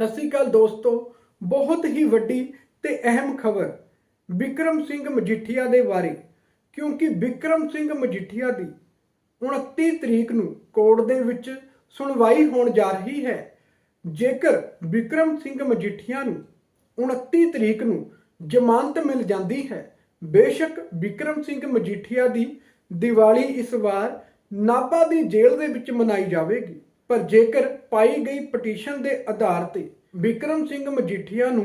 ਸਤਿ ਸ੍ਰੀ ਅਕਾਲ ਦੋਸਤੋ, ਬਹੁਤ ਹੀ ਵੱਡੀ ਤੇ ਅਹਿਮ ਖਬਰ ਵਿਕਰਮ ਸਿੰਘ ਮਜੀਠੀਆ ਦੇ ਬਾਰੇ, ਕਿਉਂਕਿ ਵਿਕਰਮ ਸਿੰਘ ਮਜੀਠੀਆ ਦੀ 29 ਤਰੀਕ ਨੂੰ ਕੋਰਟ ਦੇ ਵਿੱਚ ਸੁਣਵਾਈ ਹੋਣ ਜਾ ਰਹੀ ਹੈ। ਜੇਕਰ ਵਿਕਰਮ ਸਿੰਘ ਮਜੀਠੀਆ ਨੂੰ 29 ਤਰੀਕ ਨੂੰ ਜ਼ਮਾਨਤ ਮਿਲ ਜਾਂਦੀ ਹੈ, ਬੇਸ਼ੱਕ ਵਿਕਰਮ ਸਿੰਘ ਮਜੀਠੀਆ ਦੀ ਦੀਵਾਲੀ ਇਸ ਵਾਰ ਨਾਭਾ ਦੀ ਜੇਲ੍ਹ ਦੇ ਵਿੱਚ ਮਨਾਈ ਜਾਵੇਗੀ। ਪਰ ਜੇਕਰ ਪਾਈ ਗਈ ਪਟੀਸ਼ਨ ਦੇ ਆਧਾਰ ਤੇ ਵਿਕਰਮ ਸਿੰਘ ਮਜੀਠੀਆ ਨੂੰ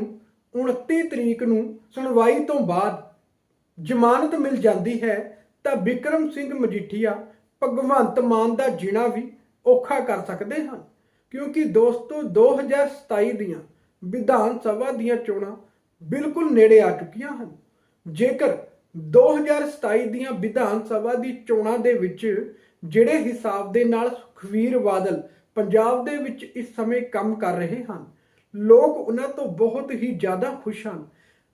29 ਤਰੀਕ ਨੂੰ ਸੁਣਵਾਈ ਤੋਂ ਬਾਅਦ ਜ਼ਮਾਨਤ ਮਿਲ ਜਾਂਦੀ ਹੈ, ਤਾਂ ਵਿਕਰਮ ਸਿੰਘ ਮਜੀਠੀਆ ਭਗਵੰਤ ਮਾਨ ਦਾ ਜੀਣਾ ਵੀ ਔਖਾ ਕਰ ਸਕਦੇ ਹਨ, ਕਿਉਂਕਿ ਦੋਸਤੋ 2027 ਦੀਆਂ ਵਿਧਾਨ ਸਭਾ ਦੀਆਂ ਚੋਣਾਂ ਬਿਲਕੁਲ ਨੇੜੇ ਆ ਚੁੱਕੀਆਂ ਹਨ। ਜੇਕਰ 2027 ਦੀਆਂ ਵਿਧਾਨ ਸਭਾ ਦੀ ਚੋਣਾਂ ਦੇ ਵਿੱਚ ਜਿਹੜੇ ਹਿਸਾਬ ਦੇ ਨਾਲ ਸੁਖਵੀਰ ਬਾਦਲ ਪੰਜਾਬ ਦੇ ਵਿੱਚ ਇਸ ਸਮੇਂ ਕੰਮ ਕਰ ਰਹੇ ਹਨ, ਲੋਕ ਉਹਨਾਂ ਤੋਂ ਬਹੁਤ ਹੀ ਜ਼ਿਆਦਾ ਖੁਸ਼ ਹਨ।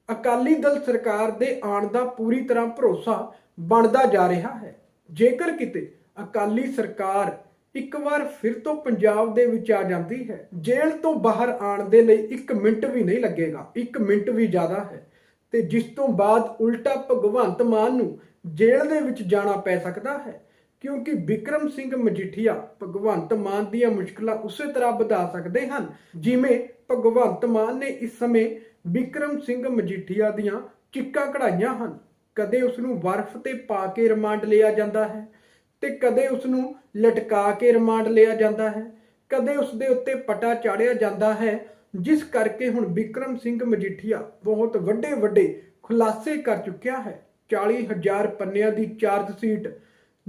ਅਕਾਲੀ ਦਲ ਸਰਕਾਰ ਦੇ ਆਉਣ ਦਾ ਪੂਰੀ ਤਰ੍ਹਾਂ ਭਰੋਸਾ ਬਣਦਾ ਜਾ ਰਿਹਾ ਹੈ। ਜੇਕਰ ਕਿਤੇ ਅਕਾਲੀ ਸਰਕਾਰ ਇੱਕ ਵਾਰ ਫਿਰ ਤੋਂ ਪੰਜਾਬ ਦੇ ਵਿੱਚ ਆ ਜਾਂਦੀ ਹੈ, ਜੇਲ੍ਹ ਤੋਂ ਬਾਹਰ ਆਉਣ ਦੇ ਲਈ 1 ਮਿੰਟ ਵੀ ਨਹੀਂ ਲੱਗੇਗਾ 1 ਮਿੰਟ ਵੀ ਜ਼ਿਆਦਾ ਹੈ। ਤੇ ਜਿਸ ਤੋਂ ਬਾਅਦ ਉਲਟਾ ਭਗਵੰਤ ਮਾਨ ਨੂੰ ਜੇਲ੍ਹ ਦੇ ਵਿੱਚ ਜਾਣਾ ਪੈ ਸਕਦਾ ਹੈ। ਕਿਉਂਕਿ ਵਿਕਰਮ ਸਿੰਘ ਮਜੀਠੀਆ ਭਗਵੰਤ ਮਾਨ ਦੀਆਂ ਮੁਸ਼ਕਲਾਂ ਉਸੇ ਤਰ੍ਹਾਂ ਵਧਾ ਸਕਦੇ ਹਨ, ਜਿਵੇਂ ਭਗਵੰਤ ਮਾਨ ਨੇ ਇਸ ਸਮੇਂ ਵਿਕਰਮ ਸਿੰਘ ਮਜੀਠੀਆ ਦੀਆਂ ਚਿੱਕਾਂ ਕਢਾਈਆਂ ਹਨ। ਕਦੇ ਉਸ ਨੂੰ ਬਰਫ਼ ਤੇ ਪਾ ਕੇ ਰਿਮਾਂਡ ਲਿਆ ਜਾਂਦਾ ਹੈ ਤੇ ਕਦੇ ਉਸ ਨੂੰ ਲਟਕਾ ਕੇ ਰਿਮਾਂਡ ਲਿਆ ਜਾਂਦਾ ਹੈ। ਕਦੇ ਉਸ ਦੇ ਉੱਤੇ ਪਟਾ ਚਾੜਿਆ ਜਾਂਦਾ ਹੈ, ਜਿਸ ਕਰਕੇ ਹੁਣ ਵਿਕਰਮ ਸਿੰਘ ਮਜੀਠੀਆ ਬਹੁਤ ਵੱਡੇ ਵੱਡੇ ਖੁਲਾਸੇ ਕਰ ਚੁੱਕਿਆ ਹੈ। 40000 ਪੰਨਿਆਂ ਦੀ ਚਾਰਜ ਸ਼ੀਟ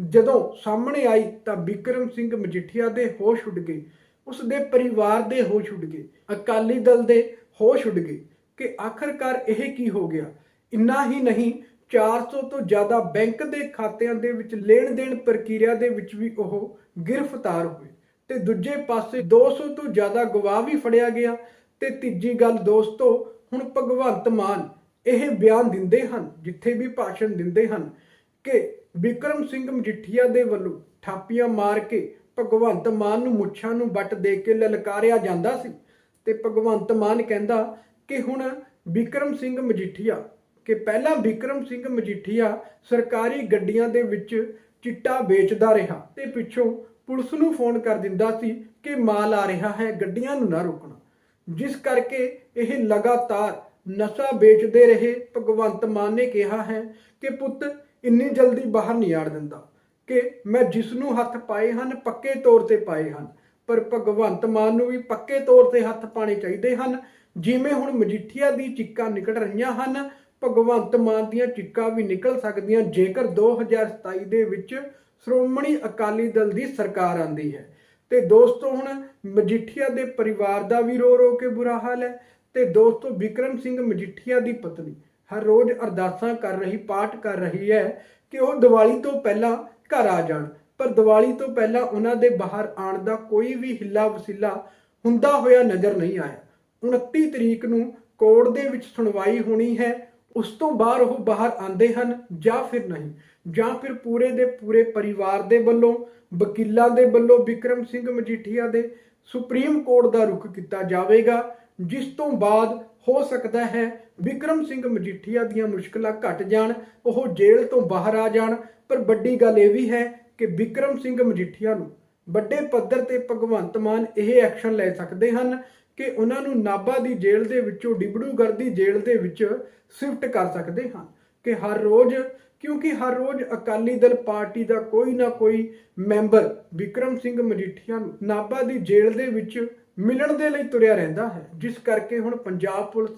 ਜਦੋਂ ਸਾਹਮਣੇ ਆਈ ਤਾਂ ਵਿਕਰਮ ਸਿੰਘ ਮਜੀਠੀਆ ਦੇ ਹੋਸ਼ ਉੱਡ ਗਏ। ਉਸ ਦੇ ਪਰਿਵਾਰ ਦੇ ਹੋਸ਼ ਉੱਡ ਗਏ। ਅਕਾਲੀ ਦਲ ਦੇ ਹੋਸ਼ ਉੱਡ ਗਏ ਕਿ ਆਖਰਕਾਰ ਇਹ ਕੀ ਹੋ ਗਿਆ? ਇੰਨਾ ਹੀ ਨਹੀਂ 400 ਤੋਂ ਜ਼ਿਆਦਾ ਬੈਂਕ ਦੇ ਖਾਤਿਆਂ ਦੇ ਵਿੱਚ ਲੈਣ ਦੇਣ ਪ੍ਰਕਿਰਿਆ ਦੇ ਵਿੱਚ ਵੀ ਉਹ ਗ੍ਰਿਫਤਾਰ ਹੋਏ। ਤੇ ਦੂਜੇ ਪਾਸੇ 200 ਤੋਂ ਜ਼ਿਆਦਾ ਗਵਾਹ ਵੀ ਫੜਿਆ ਗਿਆ। ਤੇ ਤੀਜੀ ਗੱਲ ਦੋਸਤੋ, ਹੁਣ ਭਗਵੰਤ ਮਾਨ ਇਹ ਬਿਆਨ ਦਿੰਦੇ ਹਨ, ਜਿੱਥੇ ਵੀ ਭਾਸ਼ਣ ਦਿੰਦੇ ਹਨ, ਕਿ ਵਿਕਰਮ ਸਿੰਘ ਮਜੀਠੀਆ ਦੇ ਵੱਲੋਂ ਥਾਪੀਆਂ ਮਾਰ ਕੇ ਭਗਵੰਤ ਮਾਨ ਨੂੰ ਮੁੱਛਾਂ ਨੂੰ ਵੱਟ ਦੇ ਕੇ ਲਲਕਾਰਿਆ ਜਾਂਦਾ ਸੀ ਤੇ ਭਗਵੰਤ ਮਾਨ ਕਹਿੰਦਾ ਕਿ ਹੁਣ ਵਿਕਰਮ ਸਿੰਘ ਮਜੀਠੀਆ, ਕਿ ਪਹਿਲਾਂ ਵਿਕਰਮ ਸਿੰਘ ਮਜੀਠੀਆ ਸਰਕਾਰੀ ਗੱਡੀਆਂ ਦੇ ਵਿੱਚ ਚਿੱਟਾ ਵੇਚਦਾ ਰਿਹਾ ਤੇ ਪਿੱਛੋਂ ਪੁਲਿਸ ਨੂੰ ਫੋਨ ਕਰ ਦਿੰਦਾ ਸੀ ਕਿ ਮਾਲ ਆ ਰਿਹਾ ਹੈ, ਗੱਡੀਆਂ ਨੂੰ ਨਾ ਰੋਕਣਾ। ਜਿਸ ਕਰਕੇ ਇਹ ਲਗਾਤਾਰ ਨਸ਼ਾ ਵੇਚਦੇ ਰਹੇ, ਭਗਵੰਤ ਮਾਨ ਨੇ ਕਿਹਾ ਹੈ ਕਿ ਪੁੱਤ ਇੰਨੀ ਜਲਦੀ ਬਾਹਰ ਨਹੀਂ ਆੜ ਦਿੰਦਾ ਕਿ ਮੈਂ ਜਿਸ ਨੂੰ ਹੱਥ ਪਾਏ ਹਨ ਪੱਕੇ ਤੌਰ ਤੇ ਪਾਏ ਹਨ, ਪਰ ਭਗਵੰਤ ਮਾਨ ਨੂੰ ਵੀ ਪੱਕੇ ਤੌਰ ਤੇ ਹੱਥ ਪਾਣੇ ਚਾਹੀਦੇ ਹਨ। ਜਿਵੇਂ ਹੁਣ ਮਜੀਠੀਆ ਦੀ ਚਿੱਕਾਂ ਨਿਕਲ ਰਹੀਆਂ ਹਨ, ਭਗਵੰਤ ਮਾਨ ਦੀਆਂ ਚਿੱਕਾਂ ਵੀ ਨਿਕਲ ਸਕਦੀਆਂ ਜੇਕਰ 2027 ਦੇ ਵਿੱਚ ਸ਼੍ਰੋਮਣੀ ਅਕਾਲੀ ਦਲ ਦੀ ਸਰਕਾਰ ਆਂਦੀ ਹੈ। ਤੇ ਦੋਸਤੋ, ਹੁਣ ਮਜੀਠੀਆ ਦੇ ਪਰਿਵਾਰ ਦਾ ਵੀ ਰੋ ਰੋ ਕੇ ਬੁਰਾ ਹਾਲ ਹੈ ਤੇ ਦੋਸਤੋ, ਵਿਕਰਮ ਸਿੰਘ ਮਜੀਠੀਆ ਦੀ ਪਤਨੀ ਹਰ ਰੋਜ਼ ਅਰਦਾਸਾਂ ਕਰ ਰਹੀ, ਪਾਠ ਕਰ ਰਹੀ ਹੈ ਕਿ ਉਹ ਦੀਵਾਲੀ ਤੋਂ ਪਹਿਲਾਂ ਘਰ ਆ ਜਾਣ। ਪਰ ਦੀਵਾਲੀ ਤੋਂ ਪਹਿਲਾਂ ਉਹਨਾਂ ਦੇ ਬਾਹਰ ਆਉਣ ਦਾ ਕੋਈ ਵੀ ਹਿੱਲਾ ਵਸੀਲਾ ਹੁੰਦਾ ਹੋਇਆ ਨਜ਼ਰ ਨਹੀਂ ਆਇਆ। 29 ਤਰੀਕ ਨੂੰ ਕੋਰਟ ਦੇ ਵਿੱਚ ਸੁਣਵਾਈ ਹੋਣੀ ਹੈ, ਉਸ ਤੋਂ ਬਾਅਦ ਉਹ ਬਾਹਰ ਆਉਂਦੇ ਹਨ ਜਾਂ ਫਿਰ ਨਹੀਂ, ਜਾਂ ਫਿਰ ਪੂਰੇ ਦੇ ਪੂਰੇ ਪਰਿਵਾਰ ਦੇ ਵੱਲੋਂ, ਵਕੀਲਾਂ ਦੇ ਵੱਲੋਂ, ਵਿਕਰਮ ਸਿੰਘ ਮਜੀਠੀਆ ਦੇ ਸੁਪਰੀਮ ਕੋਰਟ ਦਾ ਰੁਖ ਕੀਤਾ ਜਾਵੇਗਾ, ਜਿਸ ਤੋਂ ਬਾਅਦ ਹੋ ਸਕਦਾ ਹੈ ਵਿਕਰਮ ਸਿੰਘ ਮਜੀਠੀਆ ਦੀਆਂ ਮੁਸ਼ਕਲਾਂ ਘਟ ਜਾਣ, ਉਹ ਜੇਲ੍ਹ ਤੋਂ ਬਾਹਰ ਆ ਜਾਣ। ਪਰ ਵੱਡੀ ਗੱਲ ਇਹ ਵੀ ਹੈ ਕਿ ਵਿਕਰਮ ਸਿੰਘ ਮਜੀਠੀਆ ਨੂੰ ਵੱਡੇ ਪੱਧਰ ਤੇ ਭਗਵੰਤ ਮਾਨ ਇਹ ਐਕਸ਼ਨ ਲੈ ਸਕਦੇ ਹਨ ਕਿ ਉਹਨਾਂ ਨੂੰ ਨਾਭਾ ਦੀ ਜੇਲ੍ਹ ਦੇ ਵਿੱਚੋਂ ਡਿਬੜੂਗੜ੍ਹ ਦੀ ਜੇਲ੍ਹ ਦੇ ਵਿੱਚ ਸ਼ਿਫਟ ਕਰ ਸਕਦੇ ਹਨ ਕਿ ਹਰ ਰੋਜ਼, ਕਿਉਂਕਿ ਹਰ ਰੋਜ਼ ਅਕਾਲੀ ਦਲ ਪਾਰਟੀ ਦਾ ਕੋਈ ਨਾ ਕੋਈ ਮੈਂਬਰ ਵਿਕਰਮ ਸਿੰਘ ਮਜੀਠੀਆ ਨੂੰ ਨਾਭਾ ਦੀ ਜੇਲ੍ਹ ਦੇ ਵਿੱਚ ਮਿਲਣ ਦੇ ਲਈ ਤੁਰਿਆ ਰਹਿੰਦਾ ਹੈ, ਜਿਸ ਕਰਕੇ ਹੁਣ ਪੰਜਾਬ ਪੁਲਿਸ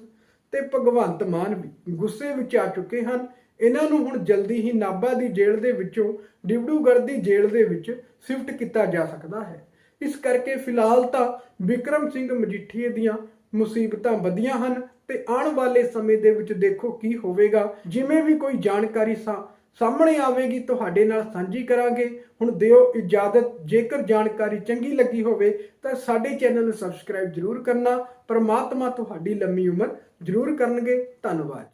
ਤੇ ਭਗਵੰਤ ਮਾਨ ਵੀ ਗੁੱਸੇ ਵਿੱਚ ਆ ਚੁੱਕੇ ਹਨ। ਇਹਨਾਂ ਨੂੰ ਹੁਣ ਜਲਦੀ ਹੀ ਨਾਭਾ ਦੀ ਜੇਲ੍ਹ ਦੇ ਵਿੱਚੋਂ ਡਿਬੜੂਗੜ੍ਹ ਦੀ ਜੇਲ੍ਹ ਦੇ ਵਿੱਚ ਸ਼ਿਫਟ ਕੀਤਾ ਜਾ ਸਕਦਾ ਹੈ। ਇਸ ਕਰਕੇ ਫਿਲਹਾਲ ਤਾਂ ਵਿਕਰਮ ਸਿੰਘ ਮਜੀਠੀਏ ਦੀਆਂ ਮੁਸੀਬਤਾਂ ਵਧੀਆਂ ਹਨ ਤੇ ਆਉਣ ਵਾਲੇ ਸਮੇਂ ਦੇ ਵਿੱਚ ਦੇਖੋ ਕੀ ਹੋਵੇਗਾ। ਜਿਵੇਂ ਵੀ ਕੋਈ ਜਾਣਕਾਰੀ ਸਾ ਸਾਹਮਣੇ ਆਵੇਗੀ, ਤੁਹਾਡੇ ਨਾਲ ਸਾਂਝੀ ਕਰਾਂਗੇ। ਹੁਣ ਦਿਓ ਇਜਾਜ਼ਤ, ਜੇਕਰ ਜਾਣਕਾਰੀ ਚੰਗੀ ਲੱਗੀ ਹੋਵੇ, ਤਾਂ ਸਾਡੇ ਚੈਨਲ ਨੂੰ ਸਬਸਕ੍ਰਾਈਬ ਜ਼ਰੂਰ ਕਰਨਾ। ਪਰਮਾਤਮਾ ਤੁਹਾਡੀ ਲੰਮੀ ਉਮਰ ਜ਼ਰੂਰ ਕਰਨਗੇ। ਧੰਨਵਾਦ।